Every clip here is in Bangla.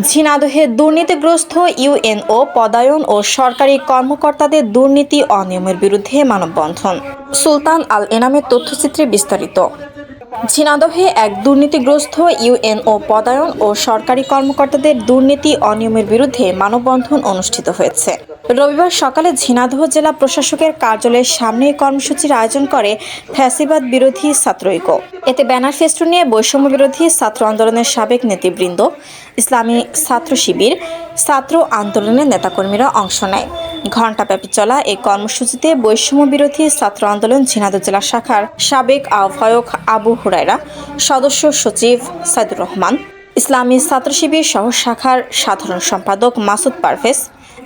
ঝিনাদহে দুর্নীতিগ্রস্ত ইউএনও পদায়ন ও সরকারি কর্মকর্তাদের দুর্নীতি অনিয়মের বিরুদ্ধে মানববন্ধন। সুলতান আল এনামের তথ্যচিত্রে বিস্তারিত। ঝিনাদহে এক দুর্নীতিগ্রস্ত ইউএনও পদায়ন ও সরকারি কর্মকর্তাদের দুর্নীতি অনিয়মের বিরুদ্ধে মানববন্ধন অনুষ্ঠিত হয়েছে। রবিবার সকালে ঝিনাদহ জেলা প্রশাসকের কার্যালয়ের সামনে কর্মসূচির আয়োজন করে ফ্যাসিবাদ বিরোধী ছাত্রৈক্য। এতে ব্যানার ফেস্টুন নিয়ে বৈষম্য বিরোধী ছাত্র আন্দোলনের সাবেক নেতৃবৃন্দ, ইসলামী ছাত্র শিবির, ছাত্র আন্দোলনের নেতাকর্মীরা অংশ নেয়। ঘণ্টাব্যাপী চলা এই কর্মসূচিতে বৈষম্য বিরোধী ছাত্র আন্দোলন ঝিনাইদহ জেলা শাখার সাবেক আহ্বায়ক আবু হুরাইরা সদস্য সচিব সাইদুর রহমান, ইসলামী ছাত্র শিবির সহ শাখার সাধারণ সম্পাদক মাসুদ পারভেজ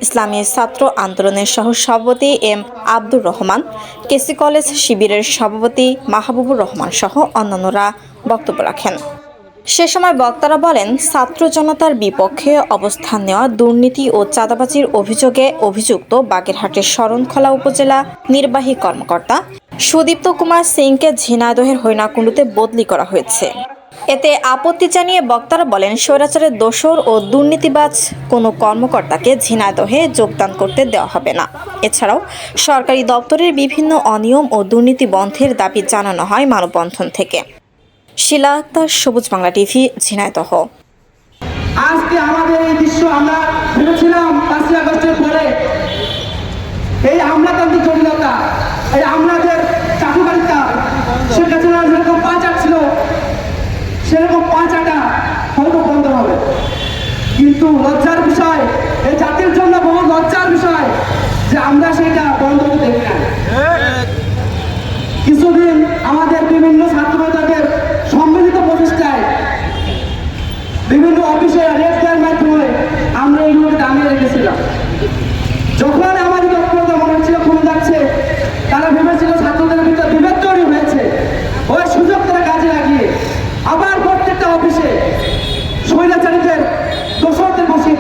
ইসলামী ছাত্র আন্দোলনের সহ সভাপতি M Abdur Rahman, KC college শিবিরের সভাপতি মাহবুবুর রহমান সহ অন্যান্যরা বক্তব্য রাখেন। সে সময় বক্তারা বলেন, ছাত্র জনতার বিপক্ষে অবস্থান নেওয়া দুর্নীতি ও চাঁদাবাজির অভিযোগে অভিযুক্ত বাগেরহাটের শরণখোলা উপজেলা নির্বাহী কর্মকর্তা সুদীপ্ত কুমার সিংকে ঝিনাইদহের হৈনাকুণ্ডুতে বদলি করা হয়েছে। এতে আপত্তি জানিয়ে বক্তারা বলেন, স্বৈরাচারের দোসর ও দুর্নীতিবাজ কোনো কর্মকর্তাকে ঝিনাইদহে যোগদান করতে দেওয়া হবে না। এছাড়াও সরকারি দপ্তরের বিভিন্ন অনিয়ম ও দুর্নীতি বন্ধের দাবি জানানো হয় মানববন্ধন থেকে। শিলা আক্তার সবুজ বাংলা টিভি, ঝিনাইদহ। আজকে আমাদের এই দৃশ্য আমরা ভেবেছিলাম পাঁচই আগস্টের পরে সেরকম পাঁচাটা হয়তো বন্ধ হবে। কিন্তু লজ্জার বিষয়, এই জাতির জন্য বহু লজ্জার বিষয় যে আমরা সেটা বন্ধ হতে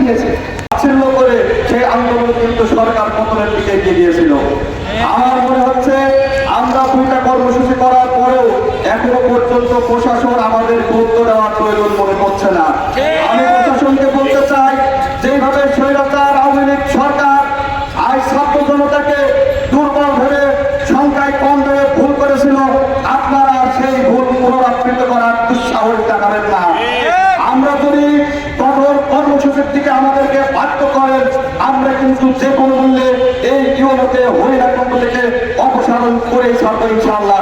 দিয়েছে তাচ্ছিল্য করে সেই আন্দোলন কিন্তু সরকার পতনের দিকে এগিয়ে দিয়েছিল আমার মনে হচ্ছে আমরা দুইটা কর্মসূচি করার পরেও এখনও পর্যন্ত প্রশাসন আমাদের গুরুত্ব দেওয়ার প্রয়োজন মনে করছে না। আমি প্রশাসনকে বলতে চাই যেভাবে স্বৈরাচার আওয়ামী লীগ সরকার আজ ছাত্র জনতাকে দুর্বল ভেবে সংখ্যায় কম ভেবে ভুল করেছিল আপনারা সেই ভুল পুনরাবৃত্ত করার দুঃসাহস দেখাবেন না। কর্মসূচির দিকে আমাদেরকে বাধ্য করেন। আমরা কিন্তু যে কোনো মূল্যে এই ইউরোপে হরিণাকণ্ড থেকে অপসারণ করেই ছাড়বো ইনশাআল্লাহ।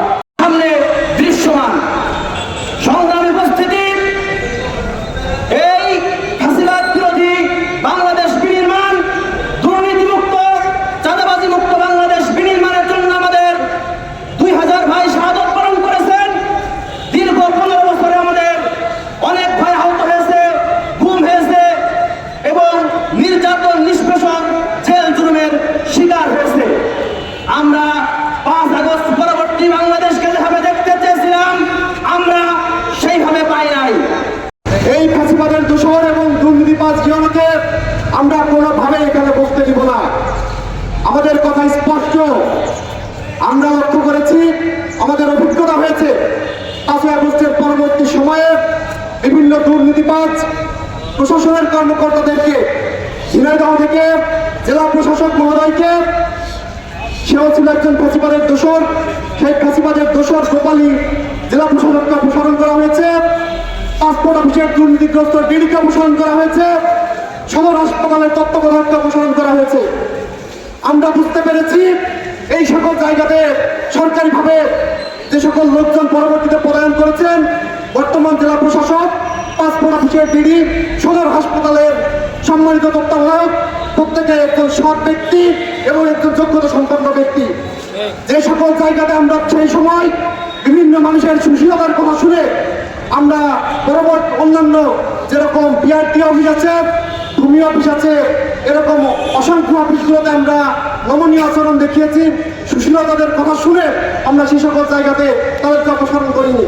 কোনোভাবে এখানে বসতে দিব না। আমাদের কথা স্পষ্ট। আমরা লক্ষ্য করেছি, আমাদের অভিজ্ঞতা হয়েছে। পরবর্তী সময়ে বিভিন্ন দুর্নীতিবাজ প্রশাসনের কর্মকর্তাদেরকে, ঝিনাইদহ থেকে জেলা প্রশাসক মহোদয়কে, সেও ছিল একজন ফাঁসিবাদের দোষর। সেই ফাঁসিবাদের দোষর গোপালী জেলা প্রশাসককে অপসারণ করা হয়েছে। পাসপোর্ট অফিসের দুর্নীতিগ্রস্ত ডিডিকে অপসারণ করা হয়েছে। সদর হাসপাতালের তত্ত্বাবধায়ককে অপসারণ করা হয়েছে। আমরা বুঝতে পেরেছি এই সকল জায়গাতে সরকারিভাবে যে সকল লোকজন পরবর্তীতে পদায়ন করেছেন, বর্তমান জেলা প্রশাসক, পাসপোর্ট অফিসের ডিডি, সদর হাসপাতালের সম্মানিত তত্ত্বাবধায়ক, প্রত্যেকে একজন সৎ ব্যক্তি এবং একজন যোগ্যতা সম্পন্ন ব্যক্তি। যে সকল জায়গাতে আমরা সেই সময় বিভিন্ন মানুষের সুশীলতার কথা শুনে আমরা পরবর্তী অন্যান্য যেরকম বিআরটি অফিস আছে ভূমি অফিস আছে, এরকম অসংখ্য অফিসগুলোতে আমরা নমনীয় আচরণ দেখিয়েছি। সুশীলতাদের কথা শুনে আমরা সেই সকল জায়গাতে তাদেরকে অপসারণ করিনি।